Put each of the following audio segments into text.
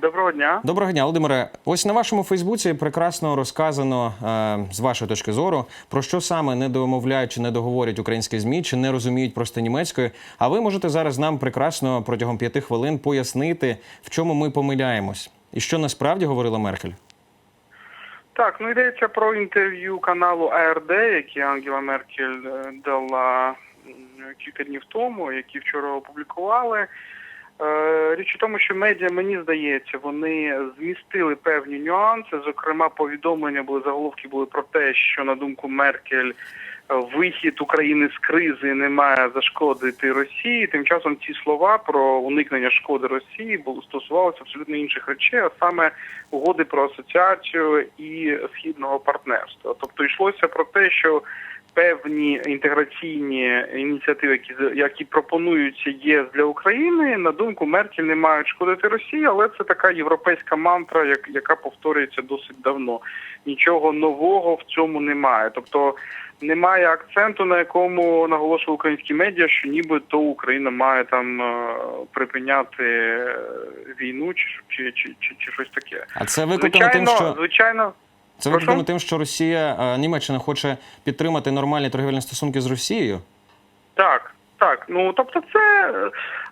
Доброго дня. Доброго дня, Володимире. Ось на вашому Фейсбуці прекрасно розказано е, з вашої точки зору, про що саме не домовляють чи не договорять українські змі, чи не розуміють просто німецькою. А ви можете зараз нам прекрасно протягом п'яти хвилин пояснити, в чому ми помиляємось, і що насправді говорила Меркель. Так, ну йдеться про інтерв'ю каналу АРД, яке Ангела Меркель е, дала кілька днів тому, які вчора опублікували. Е, Річ у тому, що медіа, мені здається, вони змістили певні нюанси. Зокрема, повідомлення були заголовки були про те, що на думку Меркель. Вихід України з кризи не має зашкодити Росії. Тим часом ці слова про уникнення шкоди Росії стосувалися абсолютно інших речей, а саме угоди про асоціацію і східного партнерства. Тобто йшлося про те, що певні інтеграційні ініціативи, які які пропонуються ЄС для України, на думку Меркель не мають шкодити Росії, але це така європейська мантра, як, яка повторюється досить давно. Нічого нового в цьому немає. Тобто немає акценту, на якому наголошували українські медіа, що нібито Україна має там е, припиняти е, війну чи, чи, чи, чи, чи щось таке. А це викликано тим, що звичайно. Це викликано тим, що Росія е, Німеччина хоче підтримати нормальні торгівельні стосунки з Росією. Так, так. Ну тобто, це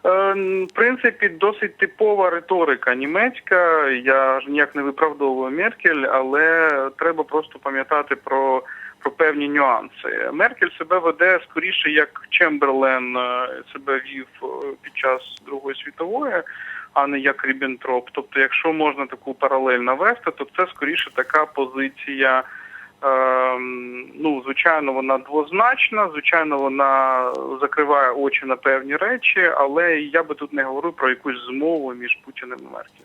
е, в принципі досить типова риторика німецька. Я ж ніяк не виправдовую Меркель, але треба просто пам'ятати про. Про певні нюанси. Меркель себе веде скоріше як Чемберлен е, себе вів під час Другої світової, а не як Ріббентроп. Тобто, якщо можна таку паралель навести, то це скоріше така позиція. Ем, ну, звичайно, вона двозначна, звичайно, вона закриває очі на певні речі, але я би тут не говорив про якусь змову між Путіним і Меркель.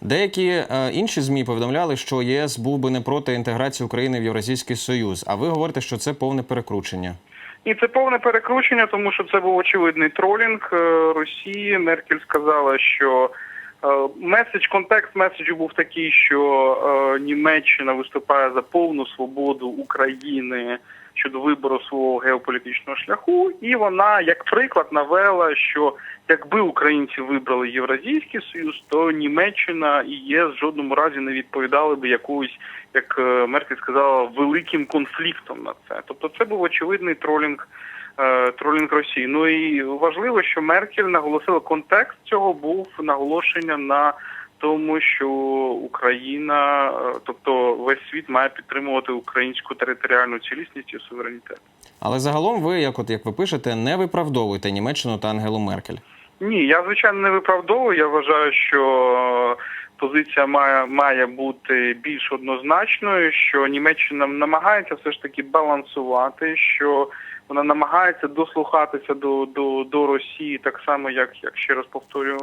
Деякі е, інші змі повідомляли, що ЄС був би не проти інтеграції України в Євразійський Союз. А ви говорите, що це повне перекручення. І це повне перекручення, тому що це був очевидний тролінг е, Росії. Меркель сказала, що меседж, контекст меседжу був такий, що е, Німеччина виступає за повну свободу України щодо вибору свого геополітичного шляху, і вона як приклад навела, що якби українці вибрали Євразійський Союз, то Німеччина і ЄС в жодному разі не відповідали би якоюсь, як е, Меркель сказала, великим конфліктом на це. Тобто, це був очевидний тролінг. Е, Тролінг Росії. Ну і важливо, що Меркель наголосила контекст цього був наголошення на тому, що Україна, е, тобто весь світ має підтримувати українську територіальну цілісність і суверенітет. Але загалом ви, як от як ви пишете, не виправдовуєте Німеччину та Ангелу Меркель. Ні, я звичайно не виправдовую. Я вважаю, що позиція має має бути більш однозначною, що Німеччина намагається все ж таки балансувати, що вона намагається дослухатися до до, до Росії, так само, як як ще раз повторюю,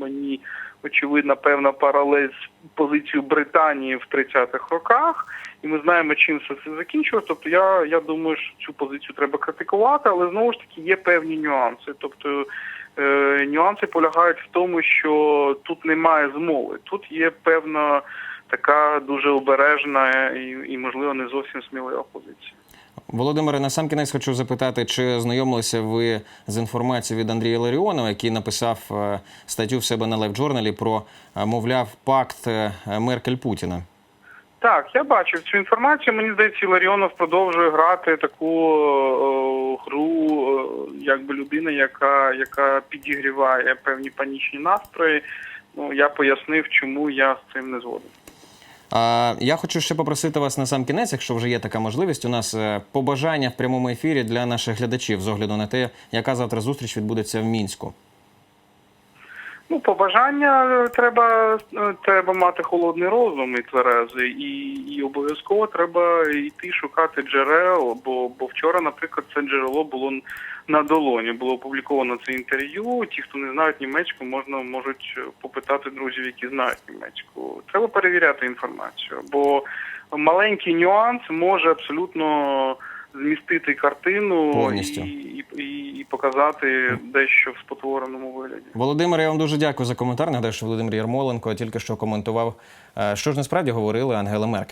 мені очевидна певна паралель з позицією Британії в 30-х роках, і ми знаємо, чим все це закінчилось. Тобто, я, я думаю, що цю позицію треба критикувати, але знову ж таки є певні нюанси. Тобто нюанси полягають в тому, що тут немає змови. Тут є певна така дуже обережна і, і можливо, не зовсім смілива позиція. Володимире, на сам кінець хочу запитати, чи знайомилися ви з інформацією від Андрія Ларіонова, який написав е, статтю в себе на Life Journal про, е, мовляв, пакт е, Меркель Путіна. Так, я бачив цю інформацію. Мені здається, Ларіонов продовжує грати таку е, гру, е, якби людина, яка, яка підігріває певні панічні настрої. Ну я пояснив, чому я з цим не згоден. Я хочу ще попросити вас на сам кінець, якщо вже є така можливість, у нас е, побажання в прямому ефірі для наших глядачів з огляду на те, яка завтра зустріч відбудеться в Мінську. Ну, побажання е, треба, е, треба мати холодний розум і тверезий, і, і обов'язково треба йти шукати джерел, бо, бо вчора, наприклад, це джерело було на долоні. Було опубліковано це інтерв'ю. Ті, хто не знають німецьку, можна можуть попитати друзів, які знають німецьку. Треба перевіряти інформацію, бо маленький нюанс може абсолютно змістити картину Повністю. і, і показати дещо в спотвореному вигляді. Володимир, я вам дуже дякую за коментар. Нагадаю, що Володимир Ярмоленко тільки що коментував, е, що ж насправді говорили Ангела Меркель.